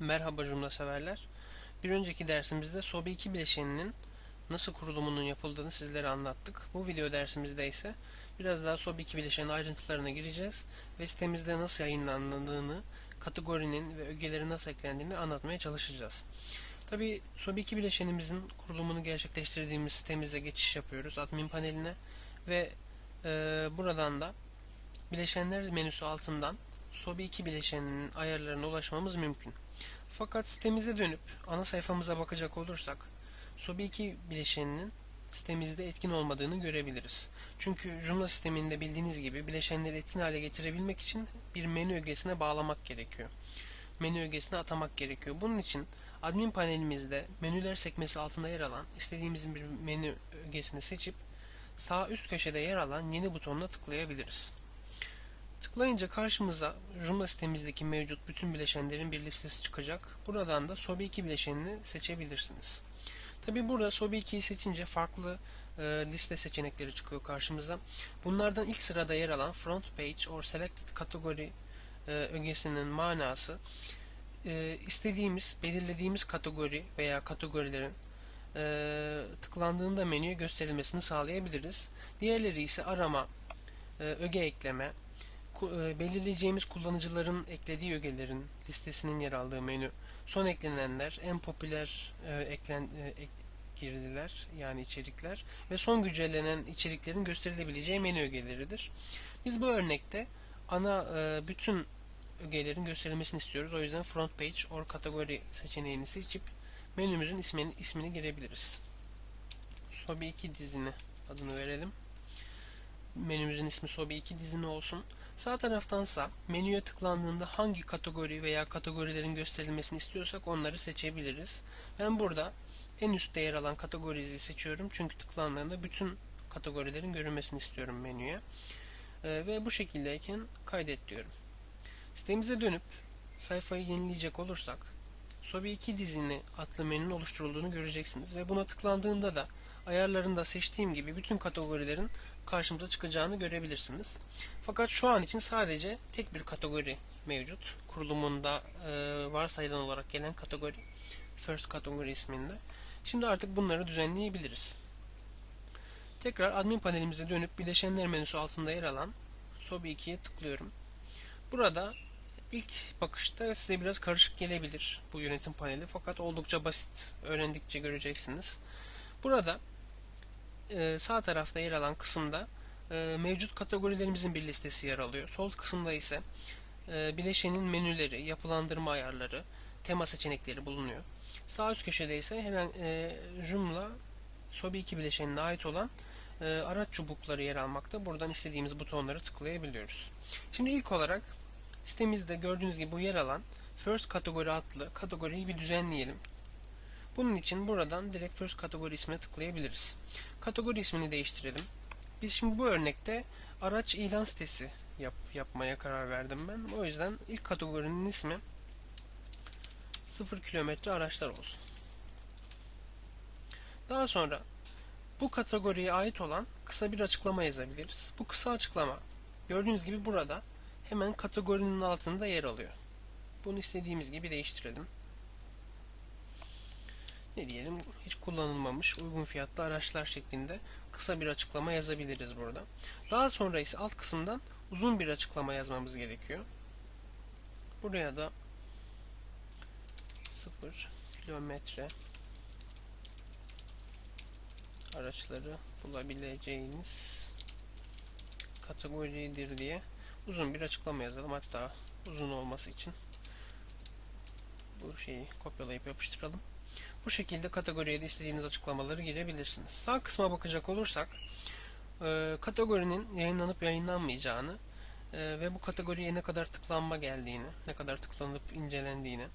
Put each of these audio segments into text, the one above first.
Merhaba cümle severler. Bir önceki dersimizde SOBI 2 bileşeninin nasıl kurulumunun yapıldığını sizlere anlattık. Bu video dersimizde ise biraz daha SOBI 2 bileşenin ayrıntılarına gireceğiz ve sitemizde nasıl yayınlandığını, kategorinin ve ögeleri nasıl eklendiğini anlatmaya çalışacağız. Tabi SOBI 2 bileşenimizin kurulumunu gerçekleştirdiğimiz sitemize geçiş yapıyoruz admin paneline ve e, buradan da bileşenler menüsü altından SOBI 2 bileşeninin ayarlarına ulaşmamız mümkün. Fakat sitemize dönüp ana sayfamıza bakacak olursak SOBI 2 bileşeninin sitemizde etkin olmadığını görebiliriz. Çünkü Joomla sisteminde bildiğiniz gibi bileşenleri etkin hale getirebilmek için bir menü ögesine bağlamak gerekiyor. Menü ögesine atamak gerekiyor. Bunun için admin panelimizde menüler sekmesi altında yer alan istediğimiz bir menü ögesini seçip sağ üst köşede yer alan yeni butonuna tıklayabiliriz. Tıklayınca karşımıza Joomla sitemizdeki mevcut bütün bileşenlerin bir listesi çıkacak. Buradan da SOBI 2 bileşenini seçebilirsiniz. Tabi burada SOBI 2'yi seçince farklı e, liste seçenekleri çıkıyor karşımıza. Bunlardan ilk sırada yer alan Front Page or Selected Category e, ögesinin manası e, istediğimiz, belirlediğimiz kategori veya kategorilerin e, tıklandığında menüye gösterilmesini sağlayabiliriz. Diğerleri ise arama, e, öge ekleme, belirleyeceğimiz kullanıcıların eklediği ögelerin listesinin yer aldığı menü, son eklenenler, en popüler e, eklen e, ek, girdiler yani içerikler ve son güncellenen içeriklerin gösterilebileceği menü ögeleridir. Biz bu örnekte ana e, bütün ögelerin gösterilmesini istiyoruz. O yüzden front page or kategori seçeneğini seçip menümüzün ismini, ismini girebiliriz. Sobi 2 dizini adını verelim. Menümüzün ismi Sobi 2 dizini olsun. Sağ taraftansa menüye tıklandığında hangi kategori veya kategorilerin gösterilmesini istiyorsak onları seçebiliriz. Ben burada en üstte yer alan kategoriyi seçiyorum. Çünkü tıklandığında bütün kategorilerin görünmesini istiyorum menüye. Ee, ve bu şekildeyken kaydet diyorum. Sitemize dönüp sayfayı yenileyecek olursak Sobi 2 dizini adlı menünün oluşturulduğunu göreceksiniz. Ve buna tıklandığında da ayarlarında seçtiğim gibi bütün kategorilerin karşımıza çıkacağını görebilirsiniz. Fakat şu an için sadece tek bir kategori mevcut. Kurulumunda e, varsayılan olarak gelen kategori First Category isminde. Şimdi artık bunları düzenleyebiliriz. Tekrar admin panelimize dönüp bileşenler menüsü altında yer alan SOBI 2'ye tıklıyorum. Burada ilk bakışta size biraz karışık gelebilir bu yönetim paneli fakat oldukça basit. Öğrendikçe göreceksiniz. Burada e, sağ tarafta yer alan kısımda e, mevcut kategorilerimizin bir listesi yer alıyor. Sol kısımda ise e, bileşenin menüleri, yapılandırma ayarları, tema seçenekleri bulunuyor. Sağ üst köşede ise herhangi e, Joomla SOBI 2 bileşenine ait olan araç çubukları yer almakta. Buradan istediğimiz butonları tıklayabiliyoruz. Şimdi ilk olarak sitemizde gördüğünüz gibi bu yer alan First Category adlı kategoriyi bir düzenleyelim. Bunun için buradan direkt First Category ismine tıklayabiliriz. Kategori ismini değiştirelim. Biz şimdi bu örnekte araç ilan sitesi yap, yapmaya karar verdim ben. O yüzden ilk kategorinin ismi 0 kilometre araçlar olsun. Daha sonra bu kategoriye ait olan kısa bir açıklama yazabiliriz. Bu kısa açıklama gördüğünüz gibi burada hemen kategorinin altında yer alıyor. Bunu istediğimiz gibi değiştirelim. Ne diyelim hiç kullanılmamış uygun fiyatlı araçlar şeklinde kısa bir açıklama yazabiliriz burada. Daha sonra ise alt kısımdan uzun bir açıklama yazmamız gerekiyor. Buraya da 0 kilometre araçları bulabileceğiniz kategoridir diye uzun bir açıklama yazalım. Hatta uzun olması için bu şeyi kopyalayıp yapıştıralım. Bu şekilde kategoriye de istediğiniz açıklamaları girebilirsiniz. Sağ kısma bakacak olursak e, kategorinin yayınlanıp yayınlanmayacağını e, ve bu kategoriye ne kadar tıklanma geldiğini, ne kadar tıklanıp incelendiğini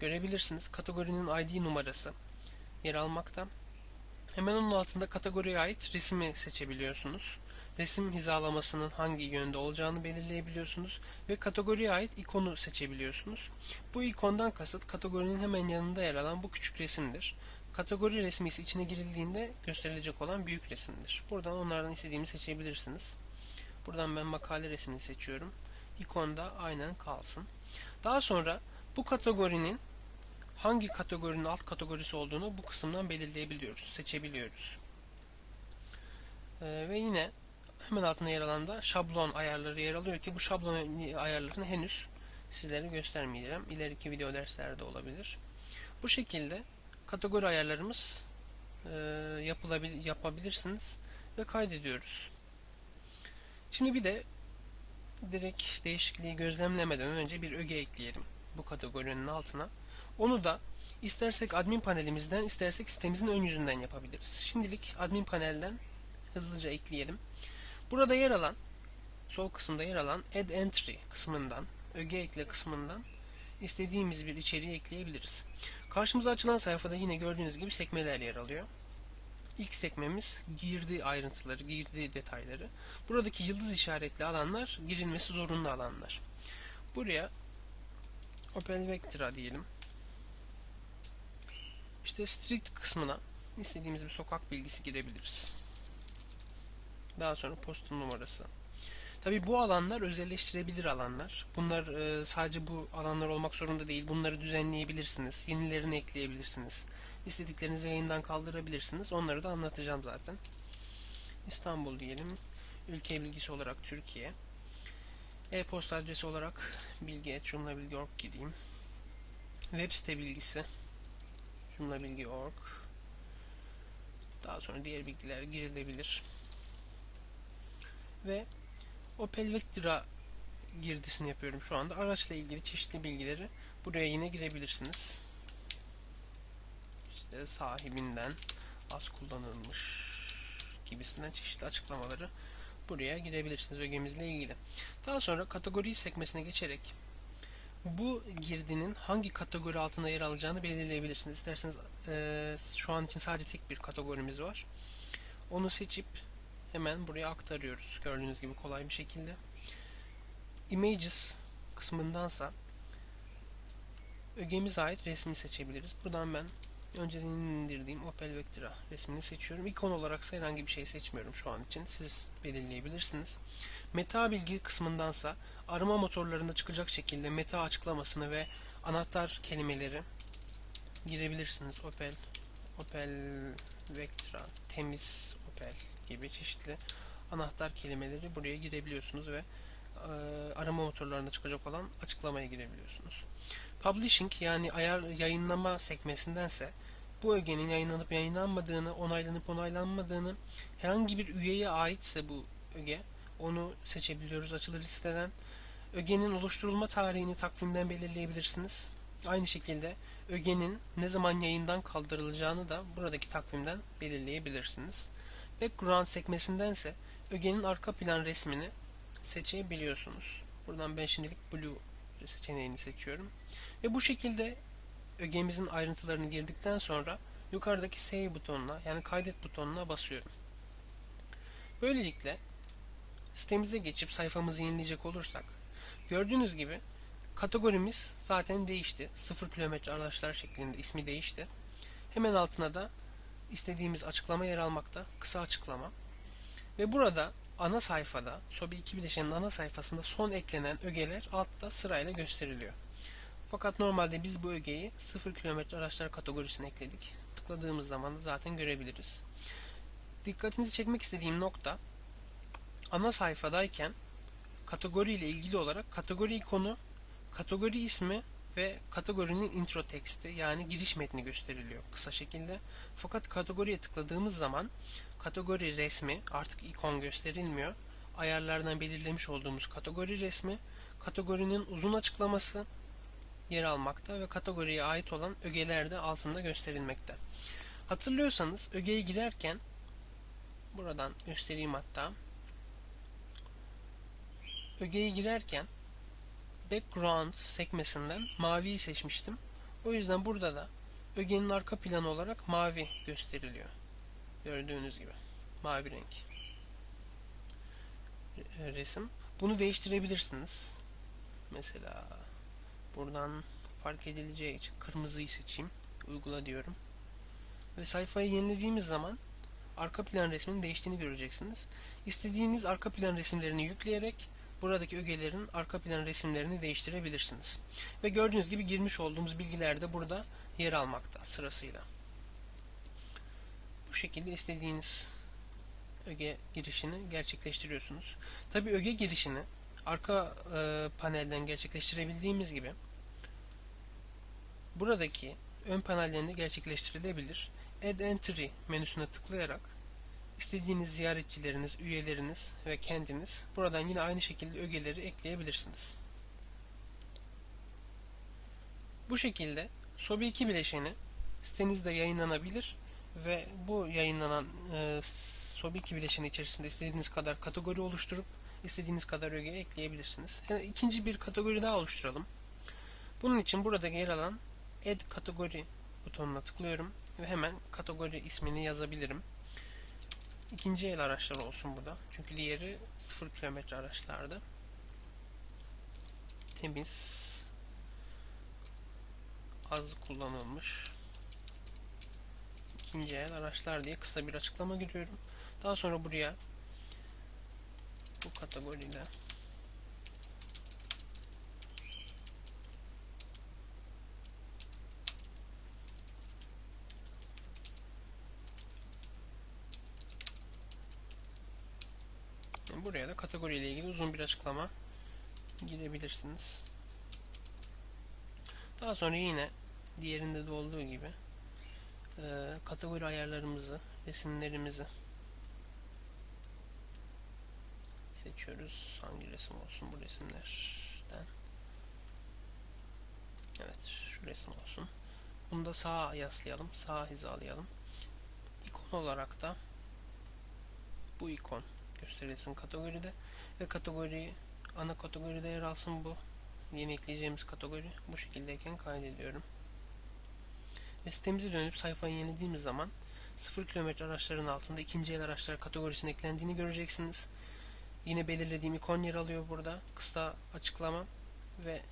görebilirsiniz. Kategorinin ID numarası yer almakta. Hemen onun altında kategoriye ait resmi seçebiliyorsunuz. Resim hizalamasının hangi yönde olacağını belirleyebiliyorsunuz ve kategoriye ait ikonu seçebiliyorsunuz. Bu ikondan kasıt kategorinin hemen yanında yer alan bu küçük resimdir. Kategori resmi ise içine girildiğinde gösterilecek olan büyük resimdir. Buradan onlardan istediğimi seçebilirsiniz. Buradan ben makale resmini seçiyorum. İkon da aynen kalsın. Daha sonra bu kategorinin hangi kategorinin alt kategorisi olduğunu bu kısımdan belirleyebiliyoruz, seçebiliyoruz. Ee, ve yine hemen altında yer alan da şablon ayarları yer alıyor ki bu şablon ayarlarını henüz sizlere göstermeyeceğim. İleriki video derslerde olabilir. Bu şekilde kategori ayarlarımız e, yapılabil yapabilirsiniz ve kaydediyoruz. Şimdi bir de direkt değişikliği gözlemlemeden önce bir öge ekleyelim bu kategorinin altına. Onu da istersek admin panelimizden istersek sitemizin ön yüzünden yapabiliriz. Şimdilik admin panelden hızlıca ekleyelim. Burada yer alan sol kısımda yer alan add entry kısmından öge ekle kısmından istediğimiz bir içeriği ekleyebiliriz. Karşımıza açılan sayfada yine gördüğünüz gibi sekmeler yer alıyor. İlk sekmemiz girdi ayrıntıları, girdi detayları. Buradaki yıldız işaretli alanlar girilmesi zorunlu alanlar. Buraya Opel Vectra diyelim. İşte street kısmına istediğimiz bir sokak bilgisi girebiliriz. Daha sonra postun numarası. Tabi bu alanlar özelleştirebilir alanlar. Bunlar e, sadece bu alanlar olmak zorunda değil. Bunları düzenleyebilirsiniz. Yenilerini ekleyebilirsiniz. İstediklerinizi yayından kaldırabilirsiniz. Onları da anlatacağım zaten. İstanbul diyelim. Ülke bilgisi olarak Türkiye. E-posta adresi olarak bilgi.jumlabilgi.org gireyim. Web site bilgisi jumlabilgi.org Daha sonra diğer bilgiler girilebilir. Ve Opel Vectra girdisini yapıyorum şu anda. Araçla ilgili çeşitli bilgileri buraya yine girebilirsiniz. İşte sahibinden az kullanılmış gibisinden çeşitli açıklamaları buraya girebilirsiniz ögemizle ilgili. Daha sonra kategori sekmesine geçerek bu girdinin hangi kategori altında yer alacağını belirleyebilirsiniz. İsterseniz e, şu an için sadece tek bir kategorimiz var. Onu seçip hemen buraya aktarıyoruz. Gördüğünüz gibi kolay bir şekilde. Images kısmındansa ögemize ait resmi seçebiliriz. Buradan ben önceden indirdiğim Opel Vectra resmini seçiyorum. İkon olarak herhangi bir şey seçmiyorum şu an için. Siz belirleyebilirsiniz. Meta bilgi kısmındansa arama motorlarında çıkacak şekilde meta açıklamasını ve anahtar kelimeleri girebilirsiniz. Opel Opel Vectra temiz Opel gibi çeşitli anahtar kelimeleri buraya girebiliyorsunuz ve e, arama motorlarında çıkacak olan açıklamaya girebiliyorsunuz. Publishing yani ayar yayınlama sekmesindense bu ögenin yayınlanıp yayınlanmadığını, onaylanıp onaylanmadığını herhangi bir üyeye aitse bu öge onu seçebiliyoruz açılı listeden. Ögenin oluşturulma tarihini takvimden belirleyebilirsiniz. Aynı şekilde ögenin ne zaman yayından kaldırılacağını da buradaki takvimden belirleyebilirsiniz. Background sekmesindense ögenin arka plan resmini seçebiliyorsunuz. Buradan ben şimdilik Blue seçeneğini seçiyorum. Ve bu şekilde ögemizin ayrıntılarını girdikten sonra yukarıdaki Save butonuna yani kaydet butonuna basıyorum. Böylelikle sitemize geçip sayfamızı yenileyecek olursak gördüğünüz gibi kategorimiz zaten değişti. 0 kilometre araçlar şeklinde ismi değişti. Hemen altına da istediğimiz açıklama yer almakta. Kısa açıklama. Ve burada ana sayfada, SOBI 2 bileşenin ana sayfasında son eklenen ögeler altta sırayla gösteriliyor. Fakat normalde biz bu ögeyi 0 km araçlar kategorisine ekledik. Tıkladığımız zaman da zaten görebiliriz. Dikkatinizi çekmek istediğim nokta ana sayfadayken kategori ile ilgili olarak kategori ikonu, kategori ismi ve kategorinin intro teksti yani giriş metni gösteriliyor kısa şekilde. Fakat kategoriye tıkladığımız zaman kategori resmi artık ikon gösterilmiyor. Ayarlardan belirlemiş olduğumuz kategori resmi, kategorinin uzun açıklaması yer almakta ve kategoriye ait olan ögeler de altında gösterilmekte. Hatırlıyorsanız ögeye girerken buradan göstereyim hatta ögeye girerken background sekmesinden maviyi seçmiştim. O yüzden burada da ögenin arka planı olarak mavi gösteriliyor. Gördüğünüz gibi. Mavi renk. Resim. Bunu değiştirebilirsiniz. Mesela buradan fark edileceği için kırmızıyı seçeyim. Uygula diyorum. Ve sayfayı yenilediğimiz zaman arka plan resminin değiştiğini göreceksiniz. İstediğiniz arka plan resimlerini yükleyerek buradaki ögelerin arka plan resimlerini değiştirebilirsiniz. Ve gördüğünüz gibi girmiş olduğumuz bilgiler de burada yer almakta sırasıyla. Bu şekilde istediğiniz öge girişini gerçekleştiriyorsunuz. Tabi öge girişini arka e, panelden gerçekleştirebildiğimiz gibi buradaki ön panellerinde gerçekleştirilebilir. Add Entry menüsüne tıklayarak istediğiniz ziyaretçileriniz, üyeleriniz ve kendiniz buradan yine aynı şekilde ögeleri ekleyebilirsiniz. Bu şekilde Sobi 2 bileşeni sitenizde yayınlanabilir ve bu yayınlanan e, Sobi 2 bileşeni içerisinde istediğiniz kadar kategori oluşturup istediğiniz kadar öge ekleyebilirsiniz. Yani ikinci bir kategori daha oluşturalım. Bunun için burada yer alan Add kategori butonuna tıklıyorum ve hemen kategori ismini yazabilirim. İkinci el araçlar olsun burada. Çünkü diğeri 0 kilometre araçlardı. Temiz az kullanılmış ikinci el araçlar diye kısa bir açıklama giriyorum. Daha sonra buraya bu kategoride Buraya da kategori ile ilgili uzun bir açıklama girebilirsiniz. Daha sonra yine diğerinde de olduğu gibi e, kategori ayarlarımızı, resimlerimizi seçiyoruz. Hangi resim olsun bu resimlerden? Evet, şu resim olsun. Bunu da sağa yaslayalım, sağa hizalayalım. İkon olarak da bu ikon gösterilsin kategoride ve kategori ana kategoride yer alsın bu yeni ekleyeceğimiz kategori bu şekildeyken kaydediyorum. Ve sitemize dönüp sayfayı yenilediğimiz zaman 0 km araçların altında ikinci el araçlar kategorisine eklendiğini göreceksiniz. Yine belirlediğim ikon yer alıyor burada. Kısa açıklama ve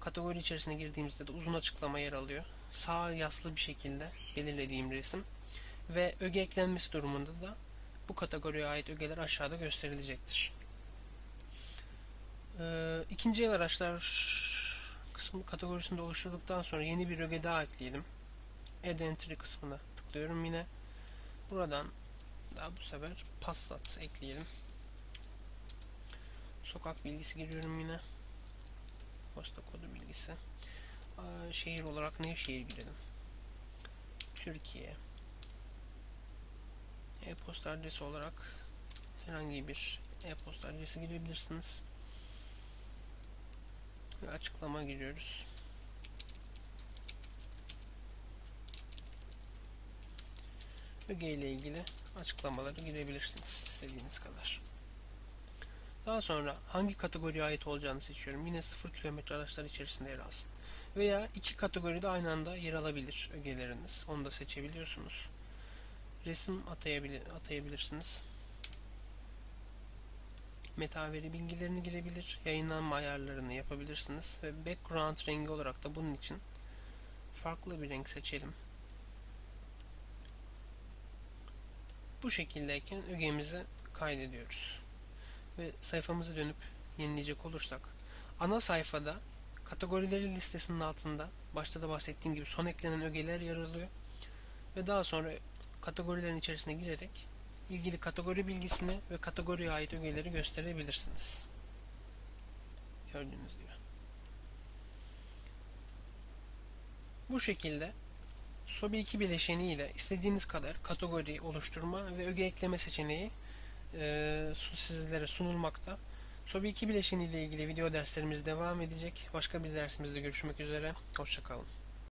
kategori içerisine girdiğimizde de uzun açıklama yer alıyor. Sağ yaslı bir şekilde belirlediğim resim ve öge eklenmesi durumunda da bu kategoriye ait ögeler aşağıda gösterilecektir. Ee, ikinci el araçlar kısmı kategorisinde oluşturduktan sonra yeni bir öge daha ekleyelim. Add Entry kısmına tıklıyorum yine. Buradan daha bu sefer Passat ekleyelim. Sokak bilgisi giriyorum yine. Posta kodu bilgisi. Şehir olarak Nevşehir girelim. Türkiye. E-posta adresi olarak herhangi bir e-posta adresi girebilirsiniz. Ve açıklama giriyoruz. Öge ile ilgili açıklamaları girebilirsiniz istediğiniz kadar. Daha sonra hangi kategoriye ait olacağını seçiyorum. Yine 0 km araçlar içerisinde yer alsın. Veya iki kategoride aynı anda yer alabilir ögeleriniz. Onu da seçebiliyorsunuz. Resim atayabilir, atayabilirsiniz. Meta veri bilgilerini girebilir. Yayınlanma ayarlarını yapabilirsiniz. Ve background rengi olarak da bunun için farklı bir renk seçelim. Bu şekildeyken ögemizi kaydediyoruz. Ve sayfamızı dönüp yenileyecek olursak ana sayfada kategorileri listesinin altında başta da bahsettiğim gibi son eklenen ögeler yer alıyor. Ve daha sonra kategorilerin içerisine girerek ilgili kategori bilgisini ve kategoriye ait ögeleri gösterebilirsiniz. Gördüğünüz gibi. Bu şekilde SOBI 2 bileşeni ile istediğiniz kadar kategori oluşturma ve öge ekleme seçeneği e, sizlere sunulmakta. SOBI 2 bileşeni ile ilgili video derslerimiz devam edecek. Başka bir dersimizde görüşmek üzere. Hoşçakalın.